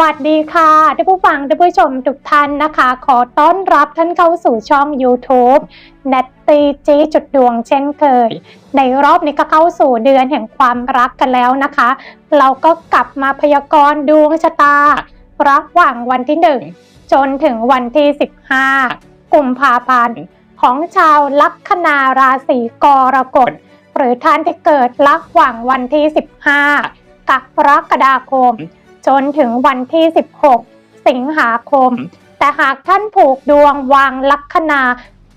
วัสดีค่ะท่านผู้ฟังท่านผู้ชมทุกท่านนะคะ ขอต้อนรับท่านเข้าสู่ช่อง YouTube นตตีจีจุดดวงเช่นเคย ในรอบนี้ก็เข้าสู่เดือนแห่งความรักกันแล้วนะคะ เราก็กลับมาพยากรณ์ดวงชะตา ระหว่างวันที่ 1 จนถึงวันที่ 15 กุมภาพันธ์ของชาวลัคนาราศีกรกฎ หรือท่านที่เกิดระหว่างวันที่ 15กรกฎาคม จนถึงวันที่ 16 สิงหาคม แต่หากท่านผูกดวงวางลัคนา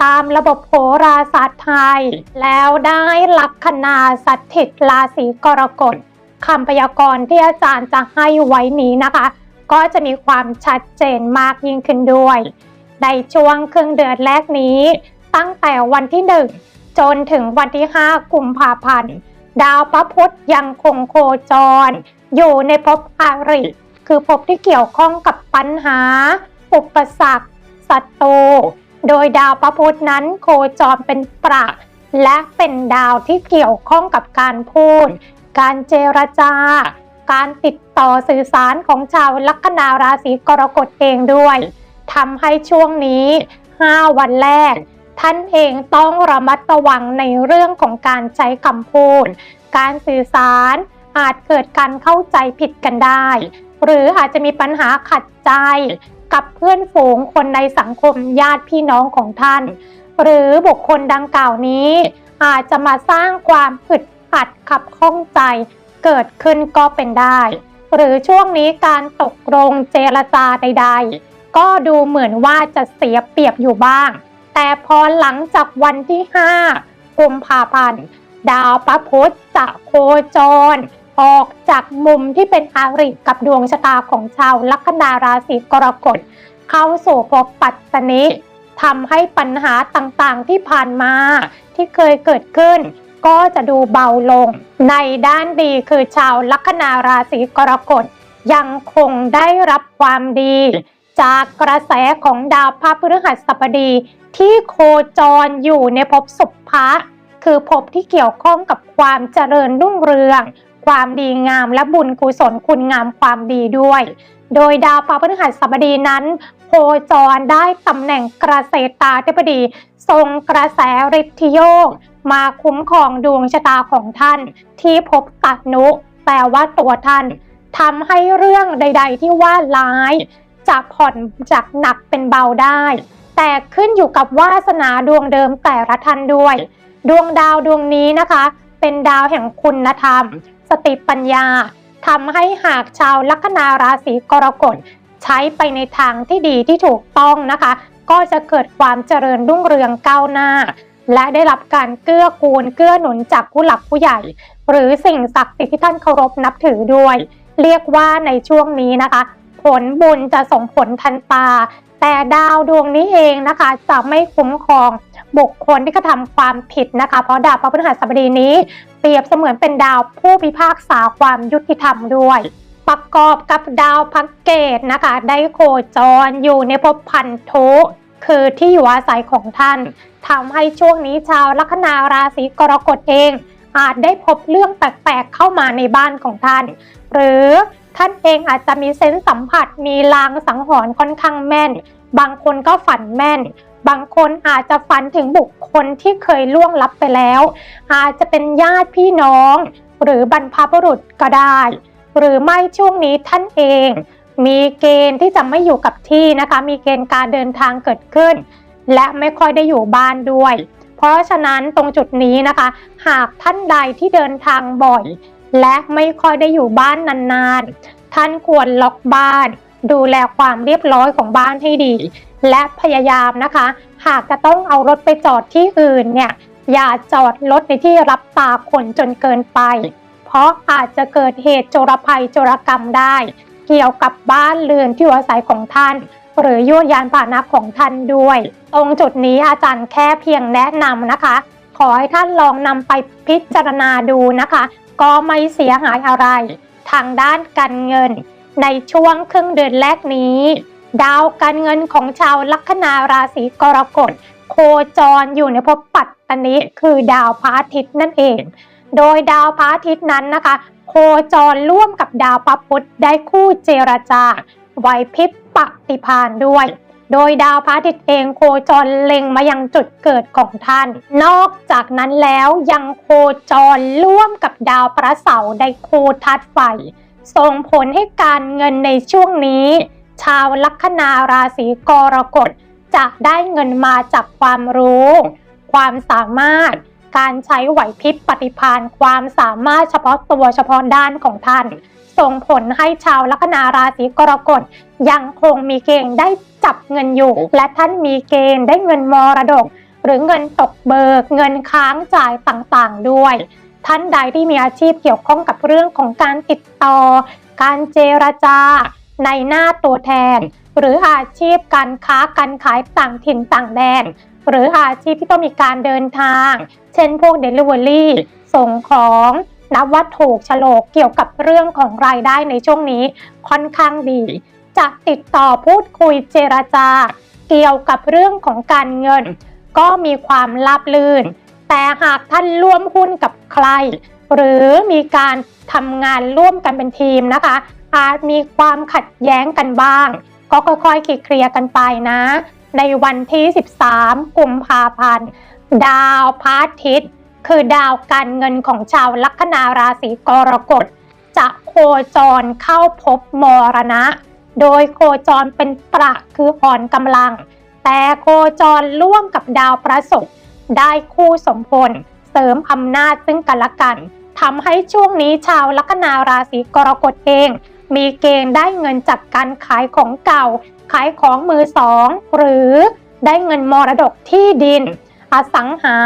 ตามระบบโหราศาสตร์ไทย แล้วได้ลัคนาสัตถิตราศีกรกฎคำพยากรณ์ที่อาจารย์จะให้ไว้นี้นะคะ ก็จะมีความชัดเจนมากยิ่งขึ้นด้วย ในช่วงครึ่งเดือนแรกนี้ ตั้งแต่วันที่ 1 จนถึงวันที่ 5 กุมภาพันธ์ ดาวพระพุธยังคงโคจร อยู่ในภพอาริ คือภพที่เกี่ยวข้องกับปัญหา อุปสรรคศัตรูโดยดาวพระพุธนั้นโคจรเป็นประและเป็นดาวที่เกี่ยวข้องกับการพูด การเจรจา การติดต่อสื่อสารของชาวลัคนาราศีกรกฎเองด้วยทำให้ช่วงนี้ 5 วันแรก ท่านเองต้องระมัดระวังในเรื่องของการใช้คำพูด การสื่อสารอาจเกิดการเข้าใจผิดกันได้ หรืออาจจะมีปัญหาขัดใจกับเพื่อนฝูงคนในสังคมญาติพี่น้องของท่าน หรือบุคคลดังกล่าวนี้ อาจจะมาสร้างความอึดอัดขับข้องใจ เกิดขึ้นก็เป็นได้ หรือช่วงนี้การตกลงเจรจาใด ๆ ก็ดูเหมือนว่าจะเสียเปรียบอยู่บ้าง แต่พอหลังจากวันที่ 5 กุมภาพันธ์ ดาวพระพุธจะโคจร ออกจากมุมที่เป็นอาริกับดวงชะตาของชาวลัคนาราศีกรกฎ เข้าสู่ภพปัตตนิทำให้ปัญหาต่างๆที่ผ่านมาที่เคยเกิดขึ้น ก็จะดูเบาลง ในด้านดีคือชาวลัคนาราศีกรกฎยังคงได้รับความดี จากกระแสของดาวพระพฤหัสบดี ที่โคจรอยู่ในภพสุภะคือภพที่เกี่ยวข้องกับความเจริญรุ่งเรือง ความดีงามและบุญกุศลคุณงามความดีด้วย โดยดาวพระพฤหัสบดีนั้น โคจรได้ตำแหน่งกระเกษตาธิบดี ทรงกระแสฤทธิโยกมาคุ้มครองดวงชะตาของท่าน ที่พบตัดนุแปลว่าตัวท่านทำให้เรื่องใด ๆ ที่ว่าร้ายจะผ่อนจากหนักเป็นเบาได้ แต่ขึ้นอยู่กับวาสนาดวงเดิมแต่ละท่านด้วย ดวงดาวดวงนี้นะคะ เป็นดาวแห่งคุณธรรม สติปัญญาทำให้หากชาวลัคนาราศีกรกฎใช้ไปในทางที่ดีที่ถูกต้องนะคะ ก็จะเกิดความเจริญรุ่งเรืองก้าวหน้า และได้รับการเกื้อกูลเกื้อหนุนจากผู้หลักผู้ใหญ่ หรือสิ่งศักดิ์สิทธิ์ที่ท่านเคารพนับถือด้วย เรียกว่าในช่วงนี้นะคะ ผลบุญจะส่งผลทันตา แต่ดาวดวงนี้เองนะคะ จะไม่คุ้มครองบุคคลที่กระทำความผิดนะคะ เพราะดาวพระพฤหัสบดีนี้ เปรียบเสมือนเป็นดาวผู้พิพากษาความยุติธรรมด้วย ประกอบกับดาวพักเกตนะคะ ได้โคจรอยู่ในภพพันธุคือที่อยู่อาศัยของท่านทำให้ช่วงนี้ชาวลัคนาราศีกรกฎเอง อาจได้พบเรื่องแปลกๆเข้ามาในบ้านของท่าน หรือ ท่านเองอาจจะมีเซนส์สัมผัส มีลางสังหรณ์ค่อนข้างแม่น บางคนก็ฝันแม่น บางคนอาจจะฝันถึงบุคคลที่เคยล่วงลับไปแล้ว อาจจะเป็นญาติพี่น้อง หรือบรรพบุรุษก็ได้ หรือไม่ช่วงนี้ท่านเอง มีเกณฑ์ที่จะไม่อยู่กับที่นะคะ มีเกณฑ์การเดินทางเกิดขึ้น และไม่ค่อยได้อยู่บ้านด้วย เพราะฉะนั้นตรงจุดนี้นะคะ หากท่านใดที่เดินทางบ่อย และไม่ค่อยได้อยู่บ้านนานๆ ท่านควรล็อกบ้าน ดูแลความเรียบร้อยของบ้านให้ดี และพยายามนะคะ หากจะต้องเอารถไปจอดที่อื่นเนี่ย อย่าจอดรถในที่รับตาคนจนเกินไป เพราะอาจจะเกิดเหตุโจรภัยโจรกรรมได้ เกี่ยวกับบ้านเรือนที่อยู่อาศัยของท่าน หรือยวดยานพาหนะของท่านด้วย ตรงจุดนี้อาจารย์แค่เพียงแนะนำนะคะขอให้ท่านลองนำไปพิจารณาดูนะคะ ก็ไม่เสียหายอะไร ทางด้านการเงิน ในช่วงครึ่งเดือนแรกนี้ ดาวการเงินของชาวลัคนาราศีกรกฎโคจรอยู่ในภพปัตตนิคือดาวพระอาทิตย์นั่นเอง โดยดาวพระอาทิตย์นั้นนะคะ โคจรร่วมกับดาวพระพุธได้คู่เจรจาไหวพริบปฏิพานด้วย โดยดาวพระอาทิตย์เองโคจรเล็งมายังจุดเกิดของท่าน นอกจากนั้นแล้วยังโคจรร่วมกับดาวพระเสาร์ได้คู่ธาตุไฟ ส่งผลให้การเงินในช่วงนี้ ชาวลัคนาราศีกรกฎจะได้เงินมาจากความรู้ ความสามารถ การใช้ไหวพริบปฏิภาณความสามารถเฉพาะตัวเฉพาะด้านของท่าน ส่งผลให้ชาวลัคนาราศีกรกฎยังคงมีเกณฑ์ได้จับเงินอยู่ และท่านมีเกณฑ์ได้เงินมรดก หรือเงินตกเบิก เงินค้างจ่ายต่างๆ ด้วย ท่านใดที่มีอาชีพเกี่ยวข้องกับเรื่องของการติดต่อ การเจรจา ในหน้าตัวแทน หรืออาชีพการค้าการขายต่างถิ่นต่างแดนหรืออาชีพที่ต้องมีการเดินทาง เช่นพวก Delivery ส่งของ นับว่าถูกโฉลกเกี่ยวกับเรื่องของรายได้ในช่วงนี้ค่อนข้างดี จะติดต่อพูดคุยเจรจา เกี่ยวกับเรื่องของการเงิน ก็มีความราบลื่น แต่หากท่านร่วมหุ้นกับใคร หรือมีการทำงานร่วมกันเป็นทีมนะคะ อาจมีความขัดแย้งกันบ้าง ก็ค่อยๆเคลียร์กันไปนะ ในวันที่ 13 กุมภาพันธ์ ดาวพระอาทิตย์ คือดาวการเงินของชาวลัคนาราศีกรกฎ จะโคจรเข้าพบมรณะ โดยโคจรเป็นประคืออ่อนกำลัง แต่โคจรร่วมกับดาวประศุกร์ได้คู่สมพล เสริมอำนาจซึ่งกันและกันทำให้ช่วงนี้ชาวลัคนาราศีกรกฎเอง มีเกณฑ์ได้เงินจากการขายของเก่า ขายของมือสอง หรือได้เงินมรดกที่ดิน อสังหา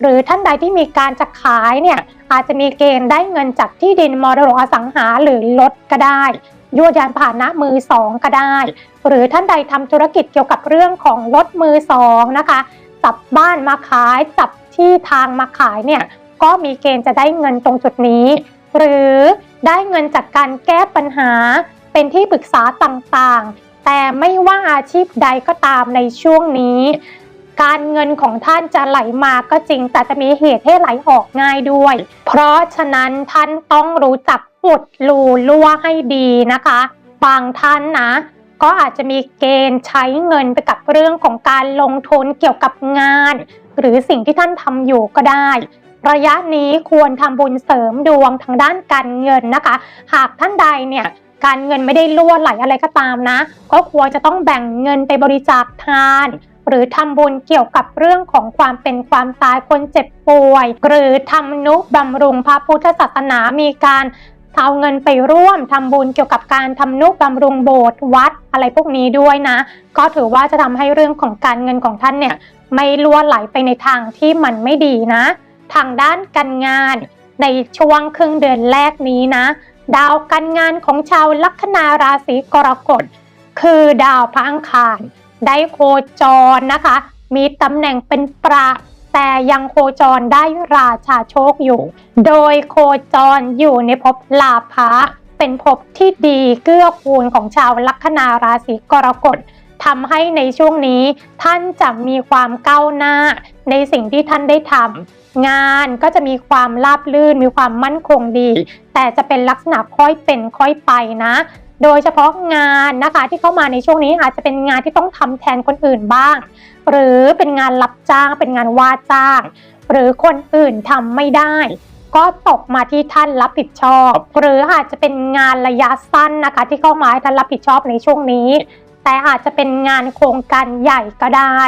หรือท่านใดที่มีการจะขายเนี่ยอาจจะมีเกณฑ์ได้เงินจากที่ดินมรดกอสังหาหรือรถก็ได้ยวดยานผ่านนะมือสองก็ได้ หรือท่านใดทำธุรกิจเกี่ยวกับเรื่องของรถมือสองนะคะจับบ้านมาขายจับที่ทางมาขายเนี่ยก็มีเกณฑ์จะได้เงินตรงจุดนี้ หรือได้เงินจากการแก้ปัญหาเป็นที่ปรึกษาต่างๆ แต่ไม่ว่าอาชีพใดก็ตามในช่วงนี้ การเงินของท่านจะไหลมาก็จริง แต่จะมีเหตุให้ไหลออกง่ายด้วย เพราะฉะนั้นท่านต้องรู้จักอุดรูรั่วให้ดีนะคะ บางท่านนะก็อาจจะมีเกณฑ์ใช้เงินไปกับเรื่องของการลงทุนเกี่ยวกับงาน หรือสิ่งที่ท่านทำอยู่ก็ได้ ระยะนี้ควรทำบุญเสริมดวงทางด้านการเงินนะคะ หากท่านใดเนี่ยการเงินไม่ได้ล่วไหลอะไรก็ตามนะ ก็ควรจะต้องแบ่งเงินไปบริจาคทาน หรือทำบุญเกี่ยวกับเรื่องของความเป็นความตายคนเจ็บป่วย หรือทำนุบำรุงพระพุทธศาสนามีการเอาเงินไปร่วมทำบุญเกี่ยวกับการทำนุบำรุงโบสถ์วัดอะไรพวกนี้ด้วยนะ ก็ถือว่าจะทำให้เรื่องของการเงินของท่านเนี่ยไม่ล่วไหลไปในทางที่มันไม่ดีนะ ทางด้านการงานในช่วงครึ่งเดือนแรกนี้นะ ดาวการงานของชาวลัคนาราศีกรกฎคือดาวพระอังคาร ได้โคจรนะคะ มีตำแหน่งเป็นประแต่ยังโคจรได้ราชาโชคอยู่ โดยโคจรอยู่ในภพลาภะเป็นภพที่ดีเกื้อกูลของชาวลัคนาราศีกรกฎทำให้ในช่วงนี้ท่านจะมีความก้าวหน้า ในสิ่งที่ท่านได้ทำงานก็จะมีความราบรื่นมีความมั่นคงดี แต่จะเป็นลักษณะค่อยเป็นค่อยไปนะ โดยเฉพาะงานนะคะที่เข้ามาในช่วงนี้อาจจะเป็นงานที่ต้องทำแทนคนอื่นบ้าง หรือเป็นงานรับจ้าง เป็นงานว่าจ้าง หรือคนอื่นทำไม่ได้ ก็ตกมาที่ท่านรับผิดชอบ หรืออาจจะเป็นงานระยะสั้นนะคะ ที่เข้ามาให้ท่านรับผิดชอบในช่วงนี้ แต่อาจจะเป็นงานโครงการใหญ่ก็ได้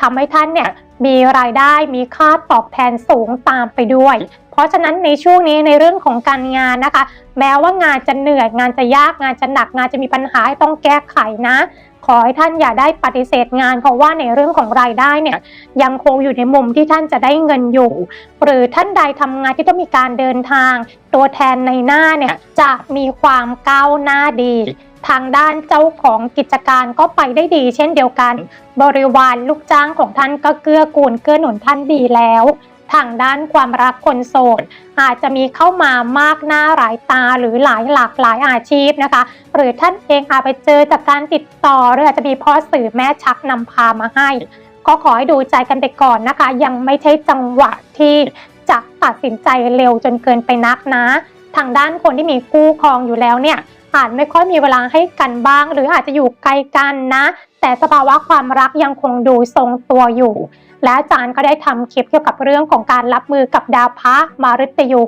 ทำให้ท่านเนี่ยมีรายได้มีค่าตอบแทนสูงตามไปด้วยเพ ราะฉะนั้นในช่วงนี้ในเรื่องของการงานนะคะ แม้ว่างานจะเหนื่อยงานจะยากงานจะหนักงานจะมีปัญหาต้องแก้ไขนะ ขอให้ท่านอย่าได้ปฏิเสธงาน เพราะว่าในเรื่องของรายได้เนี่ยยังคงอยู่ในมุมที่ท่านจะได้เงินอยู่ หรือท่านใดทำงานที่ต้องมีการเดินทาง ตัวแทนในหน้าเนี่ยจะมีความก้าวหน้าดีทางด้านเจ้าของกิจการก็ไปได้ดี เช่นเดียวกัน บริวารลูกจ้างของท่านก็เกื้อกูลเกื้อหนุนท่านดีแล้ว ทางด้านความรักคนโสด อาจจะมีเข้ามามากหน้าหลายตาหรือหลายหลากหลายอาชีพนะคะ หรือท่านเองอาจไปเจอจากการติดต่อหรืออาจจะมีพ่อสื่อแม่ชักนำพามาให้ ก็ขอให้ดูใจกันไปก่อนนะคะ ยังไม่ใช่จังหวะที่จะตัดสินใจเร็วจนเกินไปนักนะ ทางด้านคนที่มีคู่ครองอยู่แล้วเนี่ยอาจไม่ค่อยมีเวลาให้กันบ้าง หรืออาจจะอยู่ไกลกันนะ แต่สภาวะความรักยังคงดูทรงตัวอยู่ และอาจารย์ก็ได้ทำคลิปเกี่ยวกับเรื่องของการรับมือกับดาวพระมาฤตยู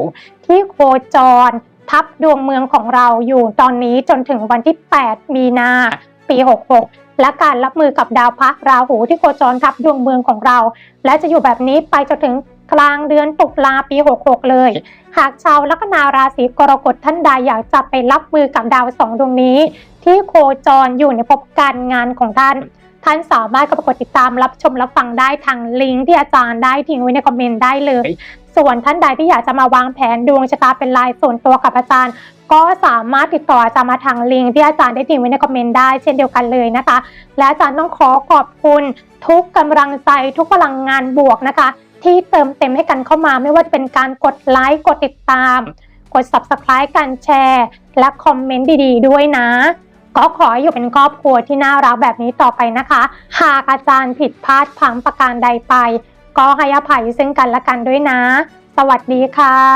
ที่โคจร ทับดวงเมืองของเราอยู่ตอนนี้จนถึงวันที่ 8 มีนาปี 66 และการรับมือกับดาวพระราหูที่โคจรทับดวงเมืองของเรา และจะอยู่แบบนี้ไปจนถึงกลางเดือนตุลาปี 66 เลย หากชาวลัคนาราศีกรกฎท่านใดอยากจะไปรับมือกับดาวสองดวงนี้ ที่โคจรอยู่ในภพการงานของท่าน ท่านสามารถเข้าไปกดติดตามรับชมรับฟังได้ทางลิงก์ที่อาจารย์ได้ทิ้งไว้ในคอมเมนต์ได้เลย ส่วนท่านใดที่อยากจะมาวางแผนดวงชะตาเป็นรายส่วนตัวกับอาจารย์ ก็สามารถติดต่ออาจารย์มาทางลิงก์ที่อาจารย์ได้ทิ้งไว้ในคอมเมนต์ได้เช่นเดียวกันเลยนะคะ และอาจารย์ต้องขอขอบคุณทุกกำลังใจทุกพลังงานบวกนะคะ ที่เติมเต็มให้กันเข้ามาไม่ว่าจะเป็นการกดไลค์กดติดตาม กด subscribe การแชร์ และคอมเมนต์ดีๆ ด้วยนะ ก็ขออยู่เป็นครอบครัวที่น่ารักแบบนี้ต่อไปนะคะ หากอาจารย์ผิดพลาดพังประการใดไป ก็ให้อภัยซึ่งกันและกันด้วยนะ สวัสดีค่ะ